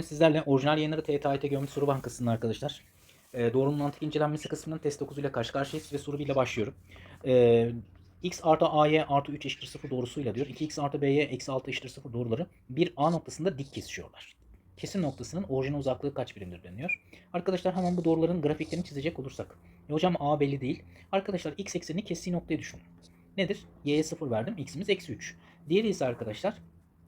Bugün sizlerle orijinal yayınları TYT Geometri Soru Bankası'nın arkadaşlar. E, doğrunun mantık incelenmesi kısmının test 9 ile karşı karşıyayız ve soru 1 ile başlıyorum. E, x artı a'ya artı 3 eşittir 0 doğrusuyla diyor. 2x artı b'ye eksi 6 eşittir 0 doğruları bir a noktasında dik kesişiyorlar. Kesim noktasının orijinal uzaklığı kaç birimdir deniyor. Arkadaşlar hemen bu doğruların grafiklerini çizecek olursak. E, hocam a belli değil. Arkadaşlar x eksenini kestiği noktayı düşünün. Nedir? y'ye 0 verdim. x'imiz eksi 3. Diğeri ise arkadaşlar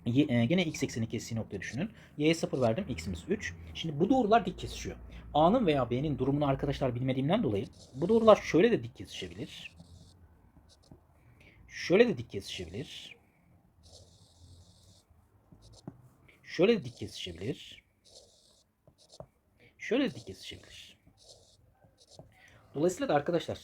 gene x ekseni kestiği noktayı düşünün. Y'ye 0 verdim. X'imiz 3. Şimdi bu doğrular dik kesişiyor. A'nın veya B'nin durumunu arkadaşlar bilmediğimden dolayı bu doğrular şöyle de dik kesişebilir. Şöyle de dik kesişebilir. Şöyle de dik kesişebilir. Şöyle de dik kesişebilir. Dolayısıyla da arkadaşlar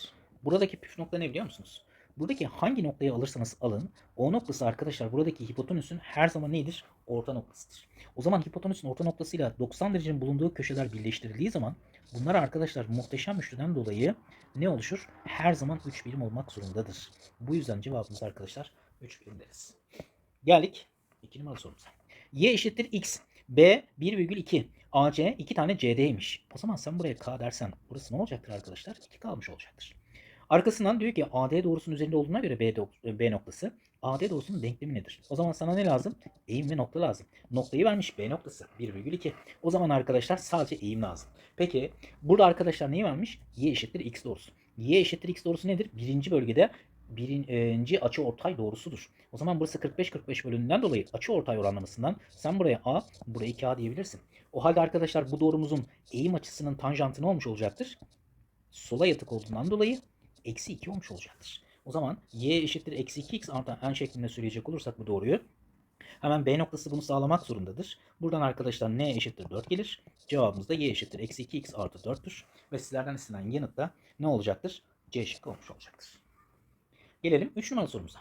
buradaki püf nokta ne biliyor musunuz? Buradaki hangi noktayı alırsanız alın, o noktası arkadaşlar buradaki hipotenüsün her zaman nedir? Orta noktasıdır. O zaman hipotenüsün orta noktasıyla 90 derecenin bulunduğu köşeler birleştirildiği zaman bunlar arkadaşlar muhteşem üçlüden dolayı ne oluşur? Her zaman 3 birim olmak zorundadır. Bu yüzden cevabımız arkadaşlar 3 birim deriz. Geldik 2 numaralı sorumuza. Y eşittir x. B 1,2. AC 2 tane CD'ymiş. O zaman sen buraya K dersen burası ne olacaktır arkadaşlar? 2 kalmış olacaktır. Arkasından diyor ki AD doğrusunun üzerinde olduğuna göre B, B noktası AD doğrusunun denklemi nedir? O zaman sana ne lazım? Eğim ve nokta lazım. Noktayı vermiş B noktası 1,2. O zaman arkadaşlar sadece eğim lazım. Peki burada arkadaşlar neyi vermiş? Y eşittir x doğrusu. Y eşittir x doğrusu nedir? Birinci bölgede birinci açı ortay doğrusudur. O zaman burası 45-45 bölümünden dolayı açı ortay oranlamasından sen buraya A, buraya 2A diyebilirsin. O halde arkadaşlar bu doğrumuzun eğim açısının tanjantı ne olmuş olacaktır? Sola yatık olduğundan dolayı eksi 2 olmuş olacaktır. O zaman y eşittir eksi 2x artı n şeklinde söyleyecek olursak bu doğruyu hemen B noktası bunu sağlamak zorundadır. Buradan arkadaşlar n eşittir 4 gelir. Cevabımız da y eşittir eksi 2x artı 4'tür. Ve sizlerden istenen yanıt da ne olacaktır? C şıkkı olmuş olacaktır. Gelelim 3 numaralı sorumuza.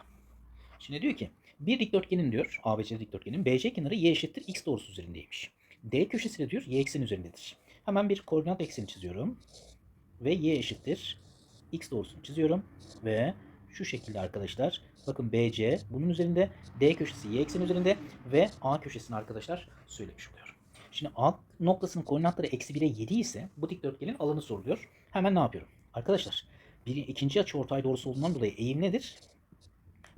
Şimdi diyor ki bir dikdörtgenin diyor ABC dikdörtgenin BC kenarı y eşittir x doğrusu üzerindeymiş. D köşesi de diyor y ekseni üzerindedir. Hemen bir koordinat ekseni çiziyorum. Ve y eşittir x doğrusunu çiziyorum ve şu şekilde arkadaşlar bakın BC bunun üzerinde D köşesi y ekseni üzerinde ve A köşesini arkadaşlar söylemiş oluyorum. Şimdi A noktasının koordinatları eksi 1'e 7 ise bu dikdörtgenin alanı soruluyor. Hemen ne yapıyorum? Arkadaşlar bir, ikinci açı ortay doğrusu olduğundan dolayı eğim nedir?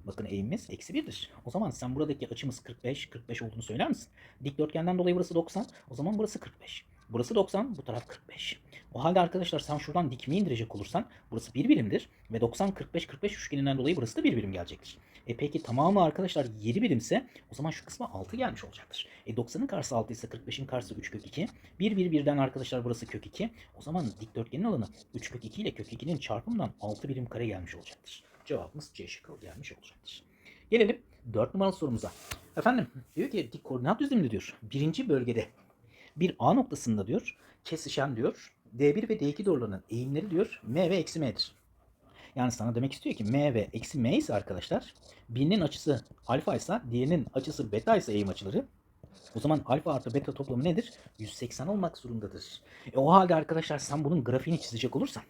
Bakın eğimimiz eksi 1'dir. O zaman sen buradaki açımız 45, 45 olduğunu söyler misin? Dikdörtgenden dolayı burası 90. O zaman burası 45. Burası 90, bu taraf 45. O halde arkadaşlar sen şuradan dikme indirecek olursan burası 1 birimdir. Ve 90, 45, 45 üçgeninden dolayı burası da 1 birim gelecektir. E peki tamamı arkadaşlar 7 birimse o zaman şu kısma 6 gelmiş olacaktır. E 90'ın karşısı 6 ise 45'in karşısı 3 kök 2. 1, 1, 1'den arkadaşlar burası kök 2. O zaman dikdörtgenin alanı 3 kök 2 ile kök 2'nin çarpımından 6 birim kare gelmiş olacaktır. Cevabımız C şıkkı gelmiş olacaktır. Gelelim 4 numaralı sorumuza. Efendim diyor ki dik koordinat düzleminde diyor. Birinci bölgede bir A noktasında diyor kesişen diyor D1 ve D2 doğrularının eğimleri diyor M ve eksi M'dir. Yani sana demek istiyor ki M ve eksi M ise arkadaşlar birinin açısı alfa ise diğerinin açısı beta ise eğim açıları o zaman alfa artı beta toplamı nedir? 180 olmak zorundadır. E o halde arkadaşlar sen bunun grafiğini çizecek olursan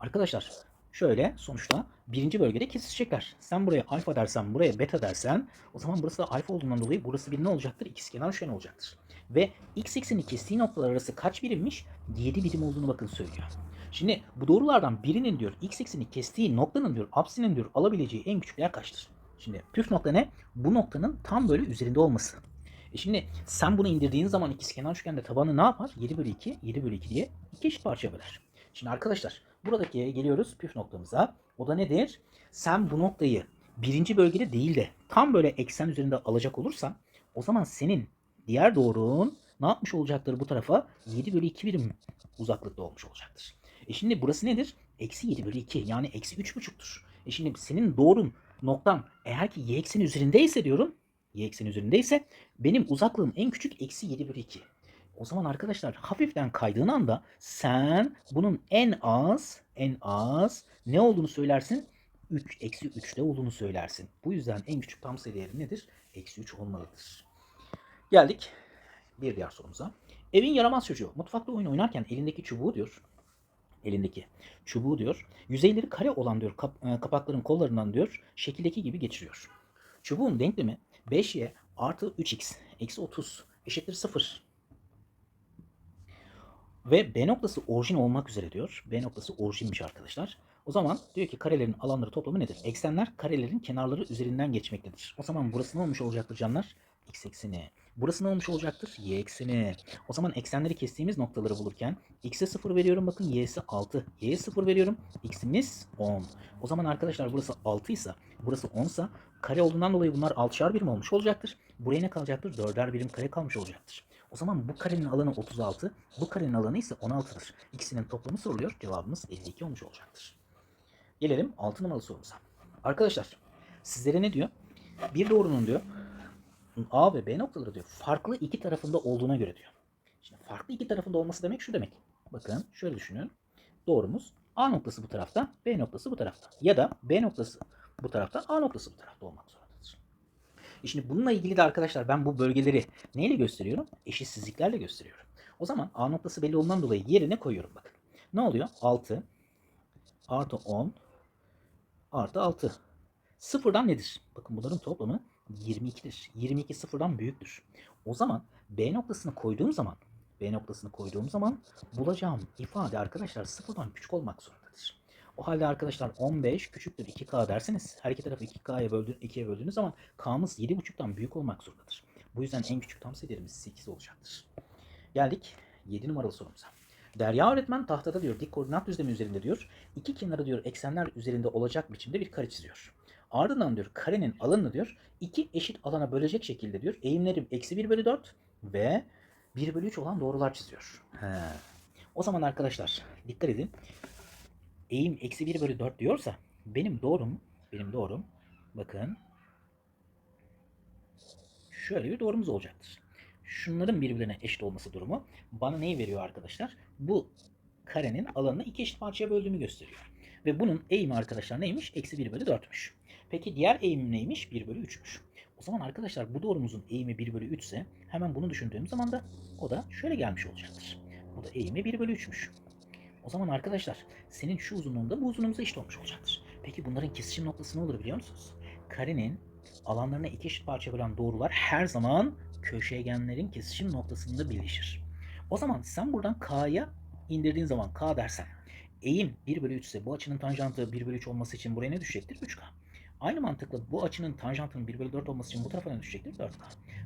arkadaşlar şöyle sonuçta birinci bölgede kesişecekler. Sen buraya alfa dersen buraya beta dersen o zaman burası da alfa olduğundan dolayı burası bir ne olacaktır? İkizkenar üçgen olacaktır. Ve x ekseni kestiği noktalar arası kaç birimmiş? 7 birim olduğunu bakın söylüyor. Şimdi bu doğrulardan birinin diyor x ekseni kestiği noktanın diyor apsinin diyor alabileceği en küçük değer kaçtır? Şimdi püf nokta ne? Bu noktanın tam böyle üzerinde olması. E şimdi sen bunu indirdiğin zaman ikizkenar üçgende tabanı ne yapar? 7 bölü 2, 7 bölü 2 diye iki eşit parça böler. Şimdi arkadaşlar buradaki geliyoruz püf noktamıza. O da nedir? Sen bu noktayı birinci bölgede değil de tam böyle eksen üzerinde alacak olursan o zaman senin diğer doğrun ne yapmış olacaktır bu tarafa? 7 bölü 2 birim uzaklıkta olmuş olacaktır. E şimdi burası nedir? Eksi 7 bölü 2 yani eksi 3,5'tur. E şimdi senin doğrun noktan eğer ki y ekseni üzerindeyse diyorum y ekseni üzerindeyse benim uzaklığım en küçük eksi 7 bölü 2. O zaman arkadaşlar hafiften kaydığın anda sen bunun en az en az ne olduğunu söylersin? 3 eksi 3'te olduğunu söylersin. Bu yüzden en küçük tam sayı değeri nedir? Eksi 3 olmalıdır. Geldik bir diğer sorumuza. Evin yaramaz çocuğu mutfakta oyun oynarken elindeki çubuğu diyor. Elindeki çubuğu diyor. Yüzeyleri kare olan diyor kap, e, kapakların kollarından diyor şekildeki gibi geçiriyor. Çubuğun denklemi 5y artı 3x eksi 30 eşittir 0 Ve B noktası orijin olmak üzere diyor. B noktası orijinmiş arkadaşlar. O zaman diyor ki karelerin alanları toplamı nedir? Eksenler karelerin kenarları üzerinden geçmektedir. O zaman burası ne olmuş olacaktır canlar? X ekseni. Burası ne olmuş olacaktır? Y ekseni. O zaman eksenleri kestiğimiz noktaları bulurken x'e 0 veriyorum bakın y'si 6. y'ye 0 veriyorum. x'imiz 10. O zaman arkadaşlar burası 6 ise burası 10 ise kare olduğundan dolayı bunlar 6'şar birim olmuş olacaktır. Buraya ne kalacaktır? 4'er birim kare kalmış olacaktır. O zaman bu karenin alanı 36, bu karenin alanı ise 16'dır. İkisinin toplamı soruluyor. Cevabımız 52 olmuş olacaktır. Gelelim 6 numaralı sorumuza. Arkadaşlar sizlere ne diyor? Bir doğrunun diyor A ve B noktaları diyor farklı iki tarafında olduğuna göre diyor. Şimdi farklı iki tarafında olması demek şu demek. Bakın şöyle düşünün. Doğrumuz A noktası bu tarafta, B noktası bu tarafta. Ya da B noktası bu tarafta, A noktası bu tarafta olmak zorundadır. E Şimdi bununla ilgili de arkadaşlar ben bu bölgeleri neyle gösteriyorum? Eşitsizliklerle gösteriyorum. O zaman A noktası belli olduğundan dolayı yerine koyuyorum bakın. Ne oluyor? 6 artı 10 artı 6. Sıfırdan nedir? Bakın bunların toplamı 22'dir. 22 sıfırdan büyüktür. O zaman B noktasını koyduğum zaman B noktasını koyduğum zaman bulacağım ifade arkadaşlar sıfırdan küçük olmak zorundadır. O halde arkadaşlar 15 küçüktür 2K derseniz her iki tarafı 2K'ya böldüğünüz, 2'ye böldüğünüz zaman K'mız 7,5'tan büyük olmak zorundadır. Bu yüzden en küçük tam sayılarımız 8 olacaktır. Geldik 7 numaralı sorumuza. Derya öğretmen tahtada diyor dik koordinat düzlemi üzerinde diyor iki kenarı diyor eksenler üzerinde olacak biçimde bir kare çiziyor. Ardından diyor karenin alanını diyor iki eşit alana bölecek şekilde diyor eğimleri eksi 1 bölü 4 ve 1 bölü 3 olan doğrular çiziyor. He. O zaman arkadaşlar dikkat edin. Eğim eksi 1 bölü 4 diyorsa benim doğrum benim doğrum bakın şöyle bir doğrumuz olacaktır. Şunların birbirine eşit olması durumu bana neyi veriyor arkadaşlar? Bu karenin alanını iki eşit parçaya böldüğümü gösteriyor. Ve bunun eğimi arkadaşlar neymiş? Eksi 1 bölü 4'müş. Peki diğer eğim neymiş? 1 bölü 3'müş. O zaman arkadaşlar bu doğrumuzun eğimi 1 bölü 3 ise hemen bunu düşündüğüm zaman da o da şöyle gelmiş olacaktır. Bu da eğimi 1 bölü 3'müş. O zaman arkadaşlar senin şu uzunluğunda bu uzunluğumuza eşit olmuş olacaktır. Peki bunların kesişim noktası ne olur biliyor musunuz? Karenin alanlarına iki eşit parça bölen doğrular her zaman köşegenlerin kesişim noktasında birleşir. O zaman sen buradan K'ya indirdiğin zaman K dersen eğim 1 bölü 3 ise bu açının tanjantı 1 bölü 3 olması için buraya ne düşecektir? 3K. Aynı mantıkla bu açının tanjantının 1 bölü 4 olması için bu tarafa düşecektir? 4K.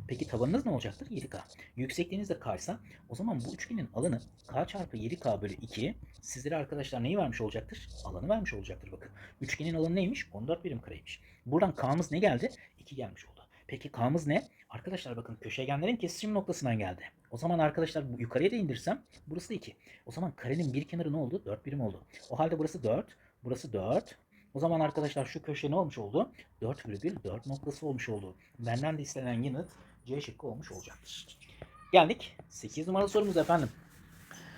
Peki tabanınız ne olacaktır? 7K. Yüksekliğiniz de K ise o zaman bu üçgenin alanı K çarpı 7K bölü 2 sizlere arkadaşlar neyi vermiş olacaktır? Alanı vermiş olacaktır bakın. Üçgenin alanı neymiş? 14 birim kareymiş. Buradan K'mız ne geldi? 2 gelmiş oldu. Peki K'mız ne? Arkadaşlar bakın köşegenlerin kesişim noktasından geldi. O zaman arkadaşlar bu yukarıya da indirsem burası da 2. O zaman karenin bir kenarı ne oldu? 4 birim oldu. O halde burası 4, burası 4. O zaman arkadaşlar şu köşe ne olmuş oldu? 4 bölü 1, 4 noktası olmuş oldu. Benden de istenen yanıt C şıkkı olmuş olacaktır. Geldik 8 numaralı sorumuz efendim.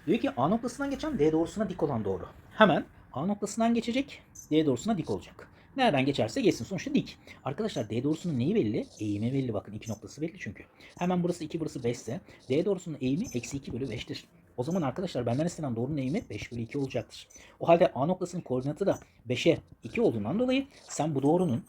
Diyor ki A noktasından geçen D doğrusuna dik olan doğru. Hemen A noktasından geçecek, D doğrusuna dik olacak. Nereden geçerse geçsin sonuçta dik. Arkadaşlar D doğrusunun neyi belli? Eğimi belli bakın iki noktası belli çünkü. Hemen burası 2 burası 5 ise D doğrusunun eğimi eksi 2 bölü 5'tir. O zaman arkadaşlar benden istenen doğrunun eğimi 5 bölü 2 olacaktır. O halde A noktasının koordinatı da 5'e 2 olduğundan dolayı sen bu doğrunun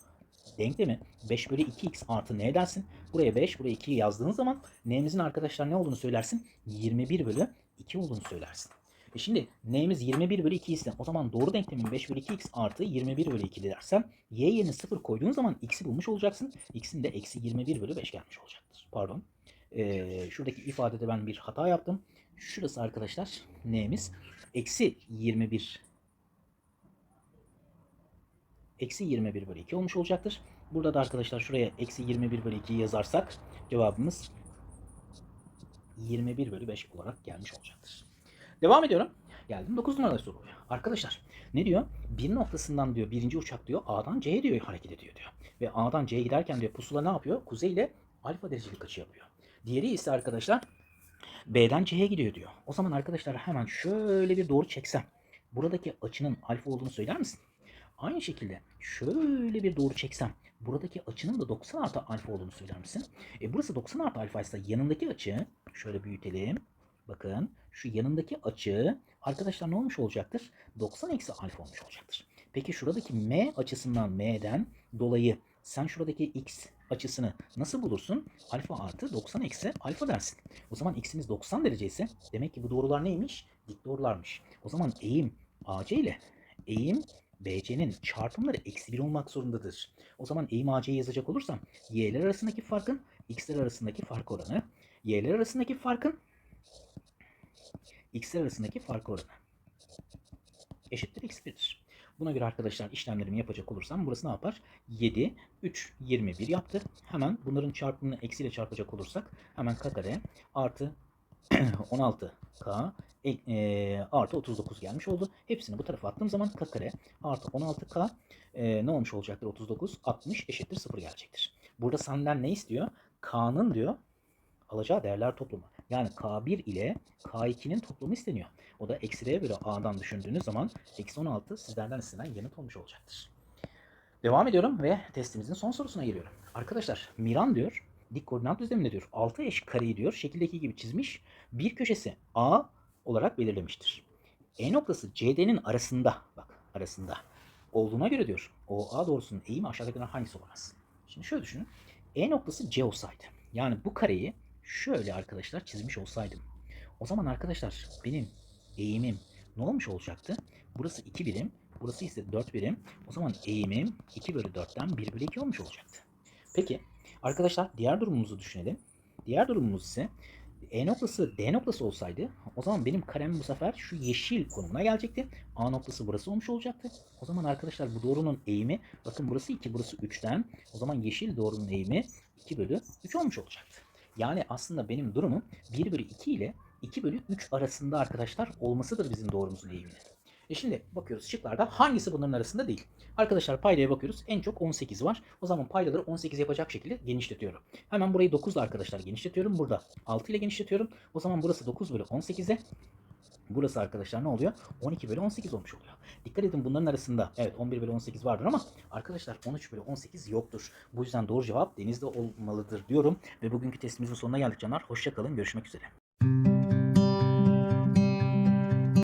denklemi 5 bölü 2x artı n dersin. Buraya 5 buraya 2 yazdığın zaman n'mizin arkadaşlar ne olduğunu söylersin? 21 bölü 2 olduğunu söylersin. E şimdi n'miz 21 bölü 2 ise o zaman doğru denklemin 5 bölü 2x artı 21 bölü 2 dersen y yerine 0 koyduğun zaman x'i bulmuş olacaksın. x'in de eksi 21 bölü 5 gelmiş olacaktır. Pardon. Ee, şuradaki ifadede ben bir hata yaptım. Şurası arkadaşlar n'miz eksi 21 eksi 21 bölü 2 olmuş olacaktır. Burada da arkadaşlar şuraya eksi 21 bölü 2 yazarsak cevabımız 21 bölü 5 olarak gelmiş olacaktır. Devam ediyorum. Geldim 9 numaralı soruya. Arkadaşlar ne diyor? Bir noktasından diyor birinci uçak diyor A'dan C'ye diyor hareket ediyor diyor. Ve A'dan C'ye giderken diyor pusula ne yapıyor? Kuzey ile alfa derecelik açı yapıyor. Diğeri ise arkadaşlar B'den C'ye gidiyor diyor. O zaman arkadaşlar hemen şöyle bir doğru çeksem. Buradaki açının alfa olduğunu söyler misin? Aynı şekilde şöyle bir doğru çeksem buradaki açının da 90 artı alfa olduğunu söyler misin? E burası 90 artı alfa ise yanındaki açı şöyle büyütelim. Bakın şu yanındaki açı arkadaşlar ne olmuş olacaktır? 90 eksi alfa olmuş olacaktır. Peki şuradaki M açısından M'den dolayı sen şuradaki x açısını nasıl bulursun? Alfa artı 90 eksi alfa dersin. O zaman x'imiz 90 derece ise demek ki bu doğrular neymiş? Dik doğrularmış. O zaman eğim AC ile eğim BC'nin çarpımları eksi 1 olmak zorundadır. O zaman eğim AC'yi yazacak olursam y'ler arasındaki farkın x'ler arasındaki fark oranı, y'ler arasındaki farkın x'ler arasındaki fark oranı eşittir x 1'dir. Buna göre arkadaşlar işlemlerimi yapacak olursam burası ne yapar? 7, 3, 21 yaptı. Hemen bunların çarpımını eksiyle çarpacak olursak hemen k kare artı 16k e, e, artı 39 gelmiş oldu. Hepsini bu tarafa attığım zaman k kare artı 16k e, ne olmuş olacaktır? 39, 60 eşittir 0 gelecektir. Burada senden ne istiyor? K'nın diyor alacağı değerler toplumu. Yani K1 ile K2'nin toplamı isteniyor. O da eksi R'ye göre A'dan düşündüğünüz zaman eksi 16 sizlerden istenen yanıt olmuş olacaktır. Devam ediyorum ve testimizin son sorusuna geliyorum. Arkadaşlar Miran diyor dik koordinat düzleminde diyor 6 eş kareyi diyor şekildeki gibi çizmiş. Bir köşesi A olarak belirlemiştir. E noktası CD'nin arasında bak arasında olduğuna göre diyor OA doğrusunun eğimi aşağıdakilerden hangisi olamaz? Şimdi şöyle düşünün. E noktası C olsaydı yani bu kareyi şöyle arkadaşlar çizmiş olsaydım. O zaman arkadaşlar benim eğimim ne olmuş olacaktı? Burası 2 birim, burası ise 4 birim. O zaman eğimim 2 bölü 4'ten 1 bölü 2 olmuş olacaktı. Peki arkadaşlar diğer durumumuzu düşünelim. Diğer durumumuz ise E noktası D noktası olsaydı o zaman benim karem bu sefer şu yeşil konumuna gelecekti. A noktası burası olmuş olacaktı. O zaman arkadaşlar bu doğrunun eğimi bakın burası 2 burası 3'ten o zaman yeşil doğrunun eğimi 2 bölü 3 olmuş olacaktı. Yani aslında benim durumum 1 bölü 2 ile 2 bölü 3 arasında arkadaşlar olmasıdır bizim doğrumuzun eğimini. E şimdi bakıyoruz şıklarda hangisi bunların arasında değil. Arkadaşlar paydaya bakıyoruz. En çok 18 var. O zaman paydaları 18 yapacak şekilde genişletiyorum. Hemen burayı 9 ile arkadaşlar genişletiyorum. Burada 6 ile genişletiyorum. O zaman burası 9 bölü 18'e. Burası arkadaşlar ne oluyor? 12 bölü 18 olmuş oluyor. Dikkat edin bunların arasında evet 11 bölü 18 vardır ama arkadaşlar 13 bölü 18 yoktur. Bu yüzden doğru cevap denizde olmalıdır diyorum. Ve bugünkü testimizin sonuna geldik canlar. Hoşçakalın. Görüşmek üzere.